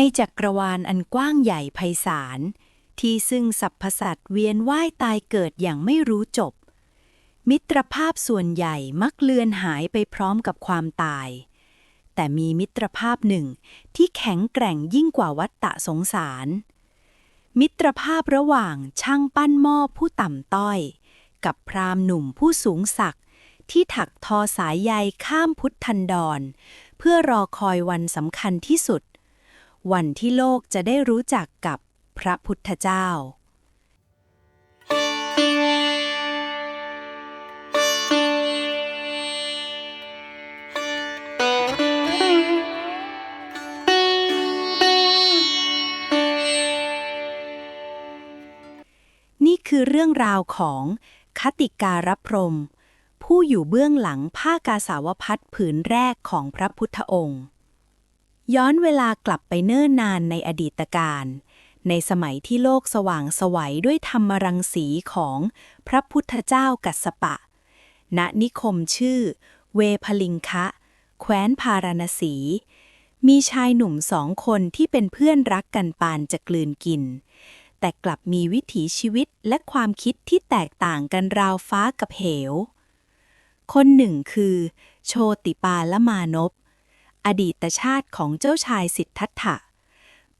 ในจักรวาลอันกว้างใหญ่ไพศาล ที่ซึ่งสรรพสัตว์เวียนว่ายตายเกิดอย่างไม่รู้จบ มิตรภาพส่วนใหญ่มักเลือนหายไปพร้อมกับความตาย แต่มีมิตรภาพหนึ่งที่แข็งแกร่งยิ่งกว่าวัฏฏะสงสาร มิตรภาพระหว่างช่างปั้นหม้อผู้ต่ำต้อย กับพราหมณ์หนุ่มผู้สูงศักดิ์ที่ถักทอสายใยข้ามพุทธันดร เพื่อรอคอยวันสำคัญที่สุด วันที่โลกจะได้รู้จักกับพระพุทธเจ้านี่คือเรื่องราวของคติการพรม ผู้อยู่เบื้องหลังผ้ากาสาวพัดผืนแรกของพระพุทธองค์ ย้อนเวลากลับไปเนิ่นนานในอดีตการ ในสมัยที่โลกสว่างสวัยด้วยธรรมรังสีของพระพุทธเจ้ากัสสปะ ณนิคมชื่อ เวพลิงคะ แคว้นพาราณสี มีชายหนุ่มสองคนที่เป็นเพื่อนรักกันปานจะกลืนกิน แต่กลับมีวิถีชีวิตและความคิดที่แตกต่างกันราวฟ้ากับเหว คนหนึ่งคือ โชติปาละมานพ อดีตชาติของเจ้าชายสิทธัตถะ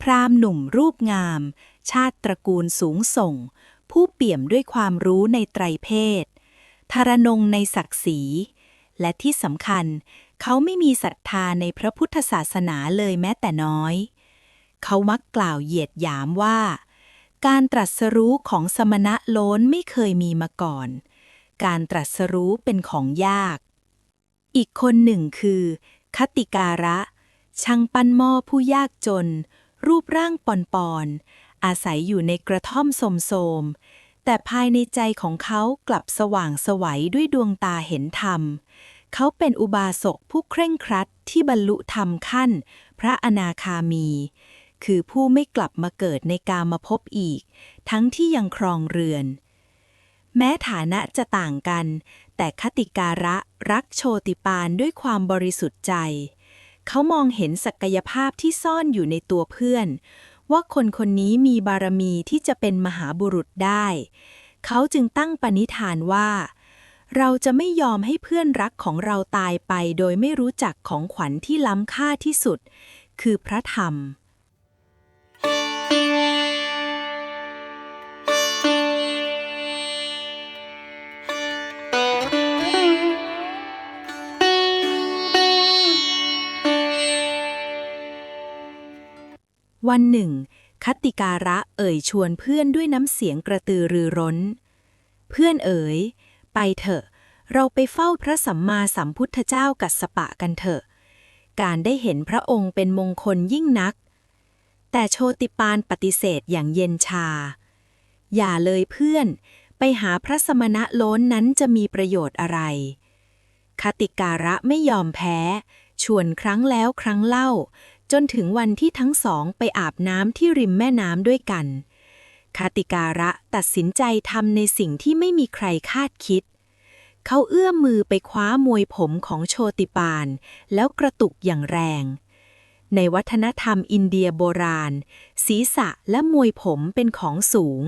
พราหมณ์หนุ่มรูปงาม ชาติตระกูลสูงส่ง ผู้เปี่ยมด้วยความรู้ในไตรเพศ ทารนงในศักดิ์ศรี และที่สำคัญ เขาไม่มีศรัทธาในพระพุทธศาสนาเลยแม้แต่น้อย เขามักกล่าวเหยียดหยามว่า การตรัสรู้ของสมณะโล้นไม่เคยมีมาก่อน การตรัสรู้เป็นของยาก อีกคนหนึ่งคือ คติการะ ช่างปั้นหม้อผู้ยากจน รูปร่างปอนปอนๆอาศัยอยู่ในกระท่อมโสมโสม แต่ภายในใจของเขากลับสว่างสวัยด้วยดวงตาเห็นธรรม เขาเป็นอุบาสกผู้เคร่งครัดที่บรรลุธรรมขั้น พระอนาคามี คือผู้ไม่กลับมาเกิดในกามภพบอีก ทั้งที่ยังครองเรือน แม้ฐานะจะต่างกัน แต่คติการะรักโชติปานด้วยความบริสุทธิ์ใจ เขามองเห็นศักยภาพที่ซ่อนอยู่ในตัวเพื่อน ว่าคนคนนี้มีบารมีที่จะเป็นมหาบุรุษได้ เขาจึงตั้งปณิธานว่า เราจะไม่ยอมให้เพื่อนรักของเราตายไปโดยไม่รู้จักของขวัญที่ล้ำค่าที่สุด คือพระธรรม วันหนึ่งคติการะเอ่ยชวนเพื่อนด้วยน้ำเสียงกระตือรือร้น เพื่อนเอ๋ย ไปเถอะ เราไปเฝ้าพระสัมมาสัมพุทธเจ้ากัสสปะกันเถอะ การได้เห็นพระองค์เป็นมงคลยิ่งนัก แต่โชติปานปฏิเสธอย่างเย็นชา อย่าเลยเพื่อน ไปหาพระสมณะโล้นนั้นจะมีประโยชน์อะไร คติการะไม่ยอมแพ้ ชวนครั้งแล้วครั้งเล่า จนถึงวันที่ทั้งสองไปอาบน้ำที่ริมแม่น้ำด้วยกัน คาติการะตัดสินใจทำในสิ่งที่ไม่มีใครคาดคิด เขาเอื้อมมือไปคว้ามวยผมของโชติปาน แล้วกระตุกอย่างแรง ในวัฒนธรรมอินเดียโบราณ ศีรษะและมวยผมเป็นของสูง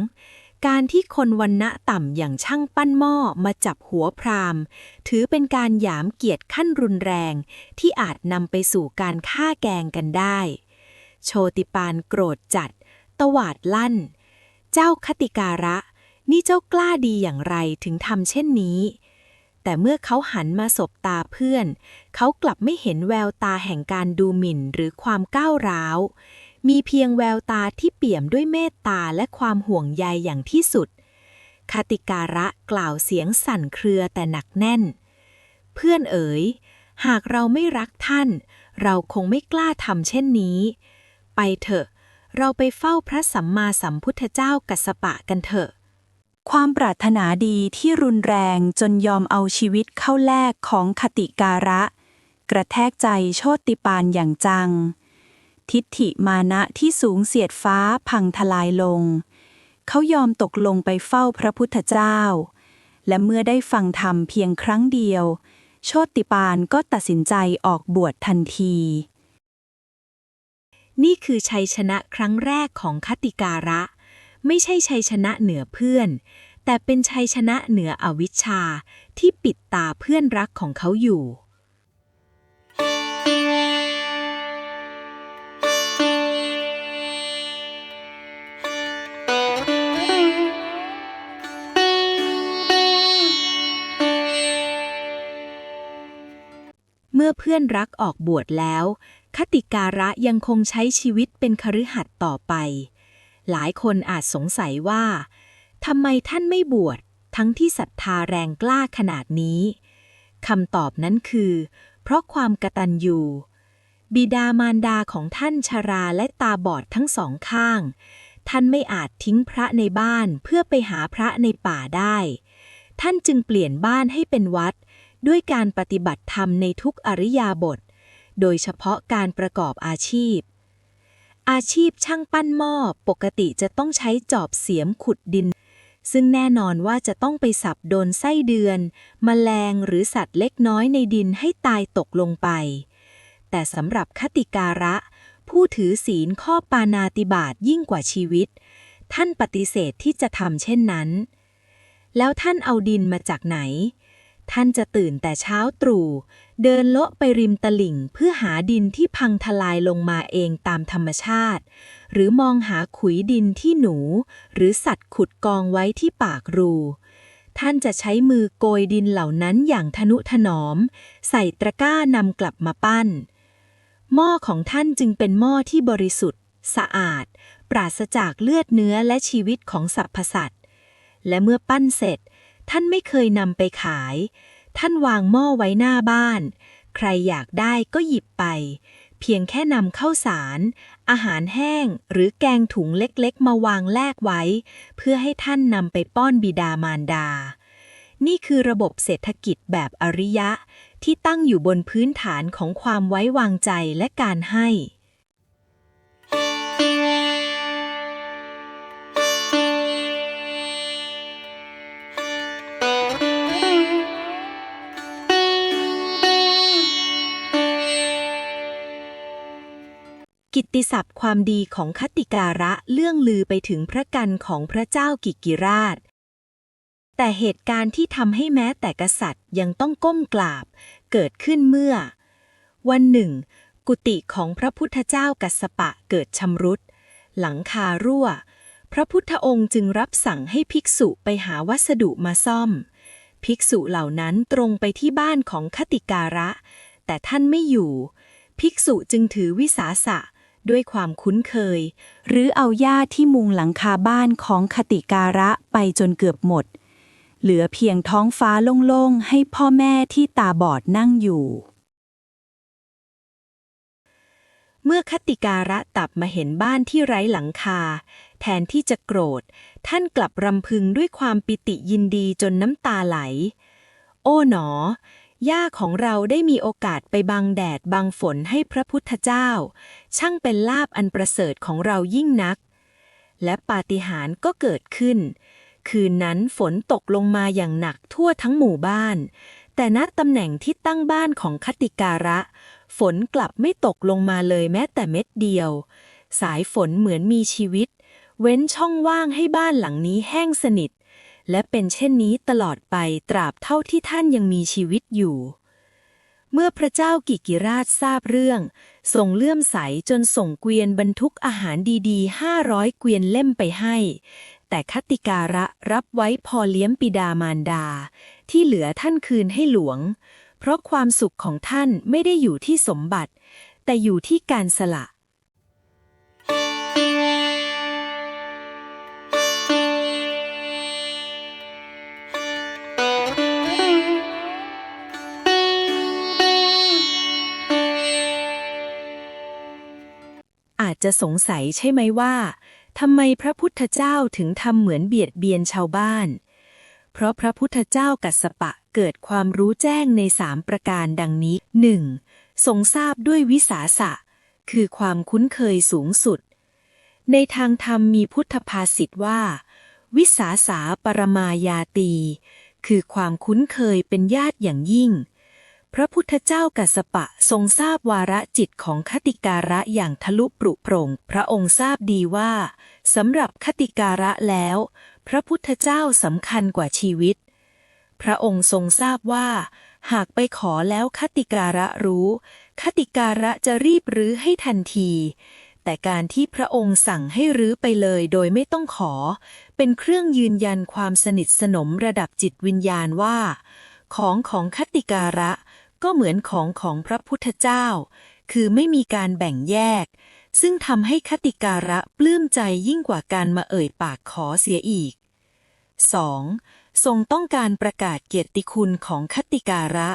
การที่คนวันณะต่ำอย่างช่างปั้นหม้อมาจับหัวพราหมณ์ ถือเป็นการหยามเกียรติขั้นรุนแรง ที่อาจนำไปสู่การฆ่าแกงกันได้ โชติปานโกรธจัด ตวาดลั่น เจ้าคติการะ นี่เจ้ากล้าดีอย่างไรถึงทำเช่นนี้ แต่เมื่อเขาหันมาสบตาเพื่อน เขากลับไม่เห็นแววตาแห่งการดูหมิ่นหรือความก้าวร้าว มีเพียงแววตาที่เปี่ยมด้วยเมตตาและความห่วงใยอย่างที่สุด คติการะกล่าวเสียงสั่นเครือแต่หนักแน่น เพื่อนเอ๋ย หากเราไม่รักท่าน เราคงไม่กล้าทำเช่นนี้ ไปเถอะ เราไปเฝ้าพระสัมมาสัมพุทธเจ้ากัสปะกันเถอะ ความปรารถนาดีที่รุนแรงจนยอมเอาชีวิตเข้าแลกของคติการะ กระแทกใจโชติปานอย่างจัง ทิฏฐิมานะที่สูงเสียดฟ้าพังทลายลง เขายอมตกลงไปเฝ้าพระพุทธเจ้า และเมื่อได้ฟังธรรมเพียงครั้งเดียว โชติปานก็ตัดสินใจออกบวชทันที นี่คือชัยชนะครั้งแรกของคติการะ ไม่ใช่ชัยชนะเหนือเพื่อน แต่เป็นชัยชนะเหนืออวิชชาที่ปิดตาเพื่อนรักของเขาอยู่ มื่อเพื่อนรักออกบวชแล้ว คติการะยังคงใช้ชีวิตเป็นคฤหัสถ์ต่อไป หลายคนอาจสงสัยว่าทำไมท่านไม่บวชทั้งที่ศรัทธาแรงกล้าขนาดนี้คำตอบนั้นคือ เพราะความกตัญญูบิดามารดาของท่านชราและตาบอดทั้งสองข้าง ท่านไม่อาจทิ้งพระในบ้านเพื่อไปหาพระในป่าได้ ท่านจึงเปลี่ยนบ้านให้เป็นวัด ด้วยการปฏิบัติธรรมในทุกอริยาบท โดยเฉพาะการประกอบอาชีพ อาชีพช่างปั้นหม้อปกติจะต้องใช้จอบเสียมขุดดิน ซึ่งแน่นอนว่าจะต้องไปสับโดนไส้เดือนแมลงหรือสัตว์เล็กน้อยในดินให้ตายตกลงไป แต่สำหรับคติการะ ผู้ถือศีลข้อปานาติบาตยิ่งกว่าชีวิต ท่านปฏิเสธที่จะทำเช่นนั้น แล้วท่านเอาดินมาจากไหน ท่านจะตื่นแต่เช้าตรู่ เดินเลาะไปริมตลิ่งเพื่อหาดินที่พังทลายลงมาเองตามธรรมชาติ หรือมองหาขุยดินที่หนู หรือสัตว์ขุดกองไว้ที่ปากรูท่านจะใช้มือโกยดินเหล่านั้นอย่างทนุถนอม ใส่ตะกร้านำกลับมาปั้น หม้อของท่านจึงเป็นหม้อที่บริสุทธิ์ สะอาด ปราศจากเลือดเนื้อและชีวิตของสรรพสัตว์และเมื่อปั้นเสร็จ ท่านไม่เคยนำไปขาย ท่านวางหม้อไว้หน้าบ้าน ใครอยากได้ก็หยิบไป เพียงแค่นำข้าวสาร อาหารแห้งหรือแกงถุงเล็กๆ มาวางแลกไว้ เพื่อให้ท่านนำไปป้อนบิดามารดา นี่คือระบบเศรษฐกิจแบบอริยะ ที่ตั้งอยู่บนพื้นฐานของความไว้วางใจและการให้ กิตติศัพท์ความดีของคติการะเลื่องลือไปถึงพระกันของพระเจ้ากิกิราช แต่เหตุการณ์ที่ทำให้แม้แต่กษัตริย์ยังต้องก้มกราบ เกิดขึ้นเมื่อ วันหนึ่ง กุฏิของพระพุทธเจ้ากัสปะเกิดชำรุด หลังคารั่ว พระพุทธองค์จึงรับสั่งให้ภิกษุไปหาวัสดุมาซ่อม ภิกษุเหล่านั้นตรงไปที่บ้านของคติการะ แต่ท่านไม่อยู่ ภิกษุจึงถือวิสาสะ ด้วยความคุ้นเคย หรือเอาหญ้าที่มุงหลังคาบ้านของคติการะไปจนเกือบหมด เหลือเพียงท้องฟ้าโล่งๆ ให้พ่อแม่ที่ตาบอดนั่งอยู่ เมื่อคติการะตับมาเห็นบ้านที่ไร้หลังคา แทนที่จะโกรธ ท่านกลับรำพึงด้วยความปิติยินดีจนน้ำตาไหล โอ้หนอ ย่าของเราได้มีโอกาสไปบังแดดบังฝนให้พระพุทธเจ้า ช่างเป็นลาบอันประเสริฐของเรายิ่งนัก และปาฏิหาริย์ก็เกิดขึ้น คืนนั้นฝนตกลงมาอย่างหนักทั่วทั้งหมู่บ้าน แต่ณตำแหน่งที่ตั้งบ้านของคติการะ ฝนกลับไม่ตกลงมาเลยแม้แต่เม็ดเดียว สายฝนเหมือนมีชีวิต เว้นช่องว่างให้บ้านหลังนี้แห้งสนิท และเป็นเช่นนี้ตลอดไปตราบเท่าที่ท่านยังมีชีวิตอยู่ เมื่อพระเจ้ากิกิราชทราบเรื่องทรงเลื่อมใสจนส่งเกวียนบรรทุกอาหารดีๆห้าร้อยเกวียนเล่มไปให้ แต่คติการะรับไว้พอเลี้ยงปิดามารดา ที่เหลือท่านคืนให้หลวง เพราะความสุขของท่านไม่ได้อยู่ที่สมบัติ แต่อยู่ที่การสละ จะสงสัยใช่ไหมว่าทำไมพระพุทธเจ้าถึงทำเหมือนเบียดเบียนชาวบ้าน เพราะพระพุทธเจ้ากัสสปะเกิดความรู้แจ้งในสามประการดังนี้ 1. ทรงทราบด้วยวิสาสะ คือความคุ้นเคยสูงสุด ในทางธรรมมีพุทธภาษิตว่า วิสาสาปรมายาตี คือความคุ้นเคยเป็นญาติอย่างยิ่ง พระพุทธเจ้ากัสปะทรงทราบวาระจิตของคติการะอย่างทะลุปรุโปร่ง พระองค์ทราบดีว่าสำหรับคติการะแล้ว พระพุทธเจ้าสำคัญกว่าชีวิต พระองค์ทรงทราบว่า หากไปขอแล้วคติการะรู้ คติการะจะรีบรื้อให้ทันที แต่การที่พระองค์สั่งให้รื้อไปเลยโดยไม่ต้องขอ เป็นเครื่องยืนยันความสนิทสนมระดับจิตวิญญาณว่า ของของคติการะ ก็เหมือนของของพระพุทธเจ้า คือไม่มีการแบ่งแยก ซึ่งทำให้คติการะปลื้มใจยิ่งกว่าการมาเอ่ยปากขอเสียอีก 2. ทรงต้องการประกาศเกียรติคุณของคติการะ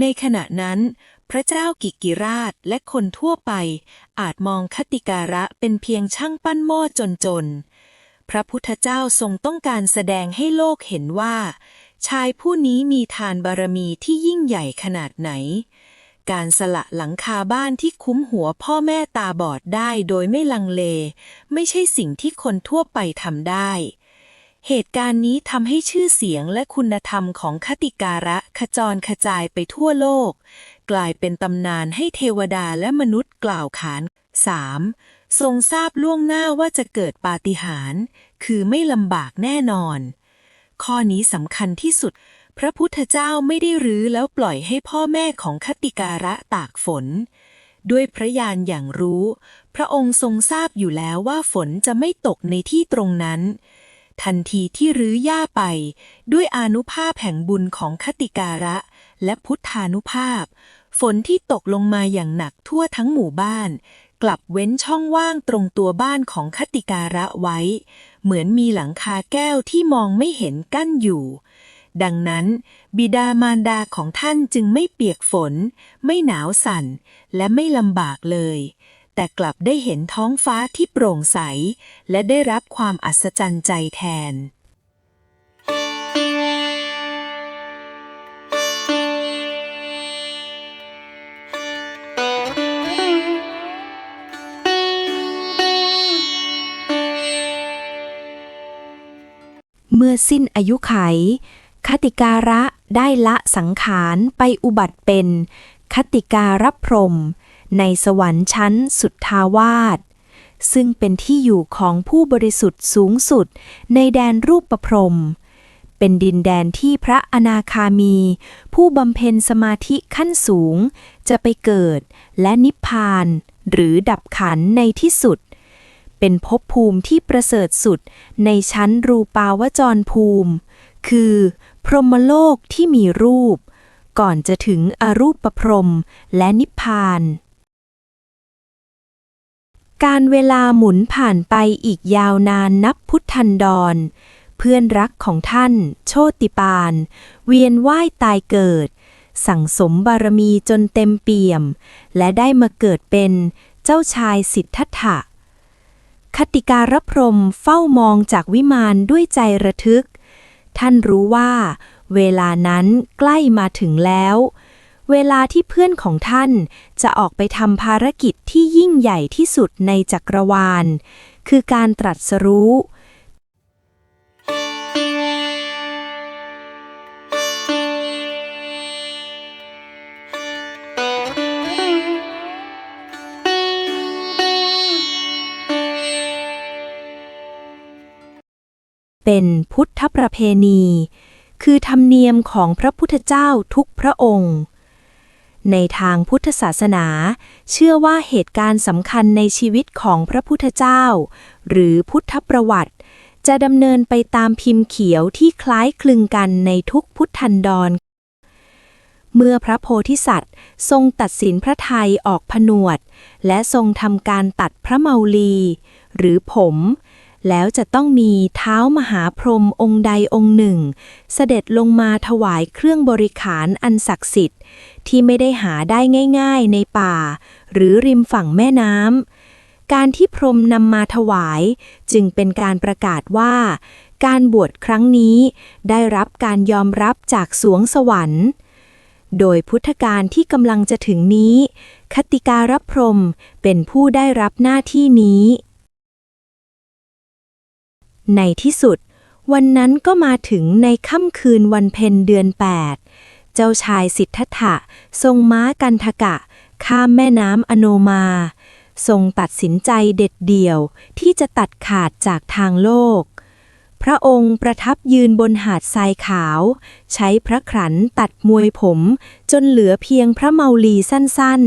ในขณะนั้น พระเจ้ากิกิราชและคนทั่วไป อาจมองคติการะเป็นเพียงช่างปั้นหม้อจนๆ พระพุทธเจ้าทรงต้องการแสดงให้โลกเห็นว่า ชายผู้นี้มีทานบารมีที่ยิ่งใหญ่ขนาดไหน การสละหลังคาบ้านที่คุ้มหัวพ่อแม่ตาบอดได้โดยไม่ลังเล ไม่ใช่สิ่งที่คนทั่วไปทำได้ เหตุการณ์นี้ทำให้ชื่อเสียงและคุณธรรมของคติการะขจรกระจายไปทั่วโลก กลายเป็นตำนานให้เทวดาและมนุษย์กล่าวขาน 3. ทรงทราบล่วงหน้าว่าจะเกิดปาฏิหาริย์คือไม่ลำบากแน่นอน ข้อนี้สำคัญที่สุด พระพุทธเจ้าไม่ได้รื้อแล้วปล่อยให้พ่อแม่ของคติการะตากฝน ด้วยพระญาณอย่างรู้ พระองค์ทรงทราบอยู่แล้วว่าฝนจะไม่ตกในที่ตรงนั้น ทันทีที่รื้อหญ้าไป ด้วยอนุภาพแห่งบุญของคติการะ และพุทธานุภาพ ฝนที่ตกลงมาอย่างหนักทั่วทั้งหมู่บ้าน กลับเว้นช่องว่างตรงตัวบ้านของคติการะไว้ เหมือนมีหลังคาแก้วที่มองไม่เห็นกั้นอยู่ ดังนั้น บิดามารดาของท่านจึงไม่เปียกฝน ไม่หนาวสั่น และไม่ลำบากเลย แต่กลับได้เห็นท้องฟ้าที่โปร่งใส และได้รับความอัศจรรย์ใจแทน สิ้นอายุไข คติการะได้ละสังขารไปอุบัติเป็น คติการะพรม ในสวรรค์ชั้นสุดทาวาสซึ่งเป็นที่อยู่ของผู้บริสุทธิ์สูงสุดในแดนรูปประพรม เป็นดินแดนที่พระอนาคามี ผู้บำเพ็ญสมาธิขั้นสูง จะไปเกิดและนิพพาน หรือดับขันในที่สุด เป็นภพภูมิที่ประเสริฐสุดในชั้นรูปาวจรภูมิ คือพรหมโลกที่มีรูป ก่อนจะถึงอรูปประพรมและนิพพาน การเวลาหมุนผ่านไปอีกยาวนานนับพุทธันดร เพื่อนรักของท่าน โชติปาน เวียนว่ายตายเกิด สั่งสมบารมีจนเต็มเปี่ยม และได้มาเกิดเป็นเจ้าชายสิทธัตถะ คติการพรหมเฝ้ามองจากวิมานด้วยใจระทึก ท่านรู้ว่า เวลานั้นใกล้มาถึงแล้ว เวลาที่เพื่อนของท่านจะออกไปทำภารกิจที่ยิ่งใหญ่ที่สุดในจักรวาล คือการตรัสรู้ เป็นพุทธประเพณี คือธรรมเนียมของพระพุทธเจ้าทุกพระองค์ ในทางพุทธศาสนา เชื่อว่าเหตุการณ์สำคัญในชีวิตของพระพุทธเจ้า หรือพุทธประวัติ จะดำเนินไปตามพิมพ์เขียวที่คล้ายคลึงกันในทุกพุทธันดรเมื่อพระโพธิสัตว์ ทรงตัดสินพระไทยออกผนวด และทรงทำการตัดพระเมาลี หรือผม แล้วจะต้องมีเท้ามหาพรหมองค์ใดองค์หนึ่ง เสด็จลงมาถวายเครื่องบริขารอันศักดิ์สิทธิ์ ที่ไม่ได้หาได้ง่ายๆในป่า หรือริมฝั่งแม่น้ำการที่พรหมนำมาถวายจึงเป็นการประกาศว่า การบวชครั้งนี้ได้รับการยอมรับจากสวงสวรรค์โดยพุทธการที่กำลังจะถึงนี้ คติการพรหมเป็นผู้ได้รับหน้าที่นี้ ในที่สุด วันนั้นก็มาถึงในค่ำคืนวันเพ็ญเดือน 8 เจ้าชายสิทธัตถะ ทรงม้ากันทกะ ข้ามแม่น้ำอโนมา ทรงตัดสินใจเด็ดเดี่ยวที่จะตัดขาดจากทางโลก พระองค์ประทับยืนบนหาดทรายขาว ใช้พระขรันตัดมวยผม จนเหลือเพียงพระเมาลีสั้น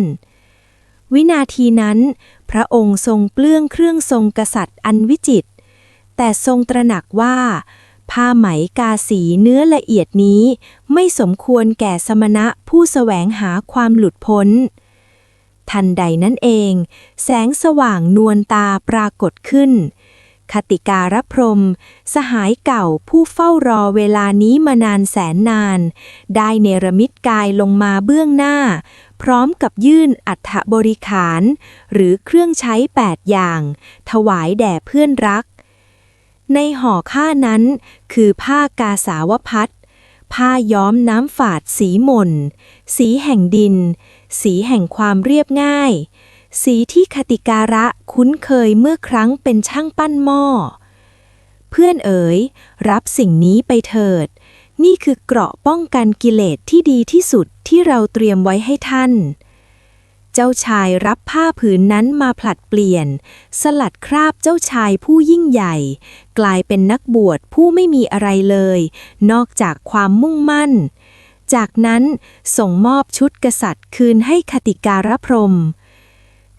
ๆวินาทีนั้น พระองค์ทรงเปลื้องเครื่องทรงกษัตริย์อันวิจิตร แต่ทรงตระหนักว่า ผ้าไหมกาสีเนื้อละเอียดนี้ไม่สมควรแก่สมณะผู้แสวงหาความหลุดพ้น ทันใดนั้นเอง แสงสว่างนวลตาปรากฏขึ้น คติการพรม สหายเก่าผู้เฝ้ารอเวลานี้มานานแสนนาน ได้เนรมิตกายลงมาเบื้องหน้าพร้อมกับยื่นอัฐบริขาร หรือเครื่องใช้แปดอย่าง ถวายแด่เพื่อนรัก ในห่อผ้านั้น คือผ้ากาสาวพัดผ้าย้อมน้ำฝาดสีหม่น สีแห่งดิน สีแห่งความเรียบง่าย สีที่คติการะคุ้นเคยเมื่อครั้งเป็นช่างปั้นหม้อ เพื่อนเอ๋ย รับสิ่งนี้ไปเถิด นี่คือเกราะป้องกันกิเลสที่ดีที่สุดที่เราเตรียมไว้ให้ท่าน จ้าชายรับผ้าผืนนั้นมาผลัดเปลี่ยน สลัดคราบเจ้าชายผู้ยิ่งใหญ่ กลายเป็นนักบวชผู้ไม่มีอะไรเลย นอกจากความมุ่งมั่น จากนั้นส่งมอบชุดกษัตริย์คืนให้คติการพรหม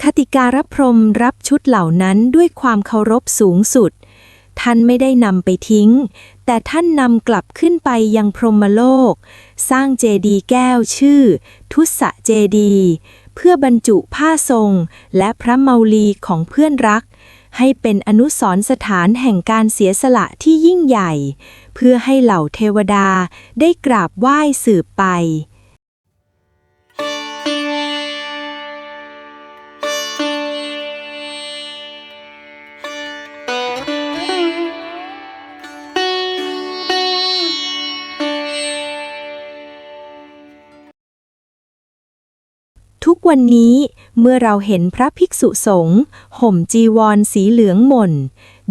คติการพรหมรับชุดเหล่านั้นด้วยความเคารพสูงสุด ท่านไม่ได้นำไปทิ้ง แต่ท่านนำกลับขึ้นไปยังพรหมโลก สร้างเจดีย์แก้วชื่อ ทุสะเจดีย์ พื่อบรรจุผ้าทรง และพระเมาลีของเพื่อนรัก ให้เป็นอนุสรณ์สถานแห่งการเสียสละที่ยิ่งใหญ่ เพื่อให้เหล่าเทวดาได้กราบไหว้สืบไป วันนี้เมื่อเราเห็นพระภิกษุสงฆ์ห่มจีวรสีเหลืองหม่น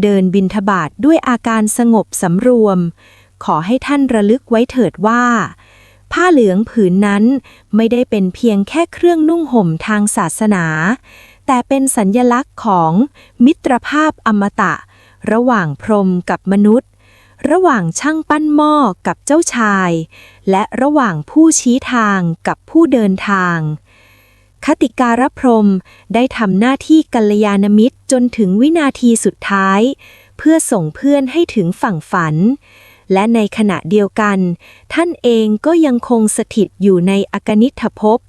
เดินบินทบาทด้วยอาการสงบสำรวม ขอให้ท่านระลึกไว้เถิดว่า ผ้าเหลืองผืนนั้นไม่ได้เป็นเพียงแค่เครื่องนุ่งห่มทางศาสนา แต่เป็นสัญญลักษณ์ของมิตรภาพอมตะ ระหว่างพรหมกับมนุษย์ ระหว่างช่างปั้นหม้อกับเจ้าชาย และระหว่างผู้ชี้ทางกับผู้เดินทาง คติการพรมได้ทำหน้าที่กัลยาณมิตรจนถึงวินาทีสุดท้าย เพื่อส่งเพื่อนให้ถึงฝั่งฝัน และในขณะเดียวกัน ท่านเองก็ยังคงสถิตอยู่ในอกนิทภพ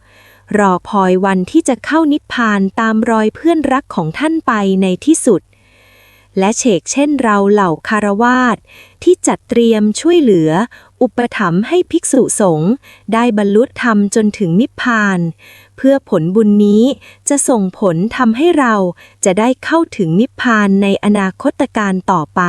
รอพอยวันที่จะเข้านิพพานตามรอยเพื่อนรักของท่านไปในที่สุด และเฉกเช่นเราเหล่าคารวาสที่จัดเตรียมช่วยเหลือ อุปถัมภ์ให้ภิกษุสงฆ์ได้บรรลุธรรมจนถึงนิพพาน เพื่อผลบุญนี้จะส่งผลทำให้เราจะได้เข้าถึงนิพพานในอนาคตการต่อไป